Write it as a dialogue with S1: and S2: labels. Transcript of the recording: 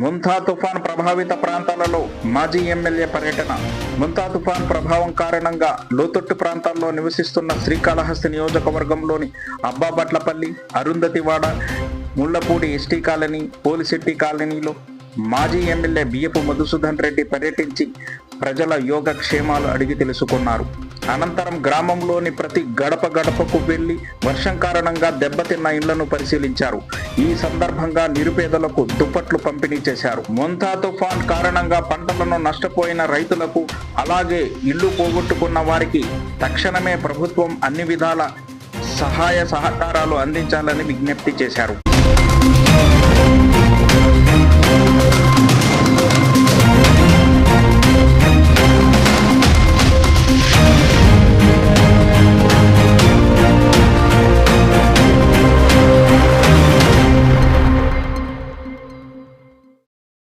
S1: ముంతా తుఫాన్ ప్రభావిత ప్రాంతాలలో మాజీ ఎమ్మెల్యే పర్యటన. ముంతా తుఫాన్ ప్రభావం కారణంగా లోతట్టు ప్రాంతాల్లో నివసిస్తున్న శ్రీకాళహస్తి నియోజకవర్గంలోని అబ్బాబట్లపల్లి అరుంధతివాడ ముళ్ళపూడి ఎస్టీ కాలనీ పోలిశెట్టి కాలనీలో మాజీ ఎమ్మెల్యే బియ్యపు మధుసూదన్ రెడ్డి పర్యటించి ప్రజల యోగక్షేమాలు అడిగి తెలుసుకున్నారు. అనంతరం గ్రామంలోని ప్రతి గడప గడపకు వెళ్ళి వర్షం కారణంగా దెబ్బతిన్న ఇళ్ళను పరిశీలించారు. ఈ సందర్భంగా నిరుపేదలకు దుప్పట్లు పంపిణీ చేశారు. మొంతా తుఫాన్ కారణంగా పంటలను నష్టపోయిన రైతులకు అలాగే ఇల్లు పోగొట్టుకున్న వారికి తక్షణమే ప్రభుత్వం అన్ని విధాల సహాయ సహకారాలు అందించాలని విజ్ఞప్తి చేశారు.